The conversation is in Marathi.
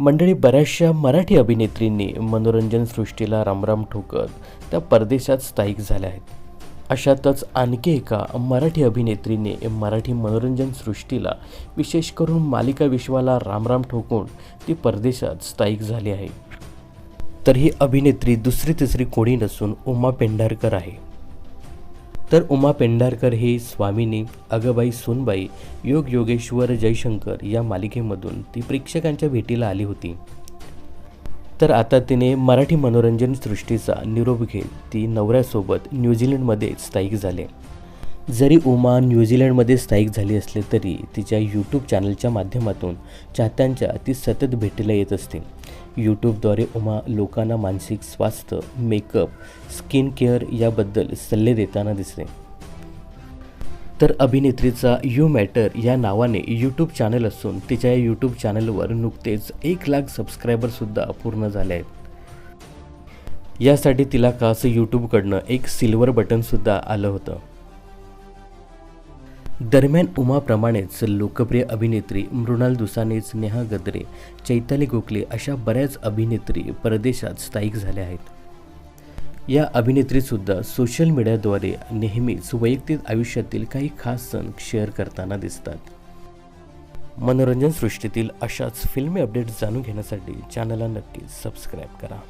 मंडळी बऱ्याचशा मराठी अभिनेत्रींनी मनोरंजन सृष्टीला रामराम ठोकत त्या परदेशात स्थायिक झाल्या आहेत. अशातच आणखी एका मराठी अभिनेत्रीने मराठी मनोरंजन सृष्टीला विशेष करून मालिका विश्वाला रामराम ठोकून ती परदेशात स्थायिक झाली आहे. तर ही अभिनेत्री दुसरी तिसरी कोणी नसून उमा पेंढारकर आहे. तर उमा पेंढारकर ही स्वामिनी अगबाई सोनबाई योग योगेश्वर जयशंकर या मालिकेमधून ती प्रेक्षकांच्या भेटीला आली होती. तर आता तिने मराठी मनोरंजन सृष्टीचा निरोप घेत ती नवऱ्यासोबत न्यूझीलंडमध्ये स्थायिक झाले. जरी उमा न्यूझीलंडमध्ये स्थायिक झाली असली तरी तिच्या यूट्यूब चॅनलच्या माध्यमातून चाहत्यांच्या ती सतत भेटीला येत असते. यूट्यूबद्वारे उमा लोकांना मानसिक स्वास्थ्य मेकअप स्किन केअर याबद्दल सल्ले देताना दिसते. तर अभिनेत्रीचा यू मॅटर या नावाने यूट्यूब चॅनल असून तिच्या या यूट्यूब चॅनलवर नुकतेच एक लाख सबस्क्रायबरसुद्धा पूर्ण झाले आहेत. यासाठी तिला खास यूट्यूबकडनं एक सिल्वर बटनसुद्धा आलं होतं. दरम्यान उमाप्रमाणेच लोकप्रिय अभिनेत्री मृणाल दुसानेच नेहा गद्रे चैताली गोखले अशा बऱ्याच अभिनेत्री परदेशात स्थायिक झाल्या आहेत. या अभिनेत्रीसुद्धा सोशल मीडियाद्वारे नेहमीच वैयक्तिक आयुष्यातील काही खास सण शेअर करताना दिसतात. मनोरंजन सृष्टीतील अशाच फिल्मी अपडेट्स जाणून घेण्यासाठी चॅनलला नक्की सबस्क्राईब करा.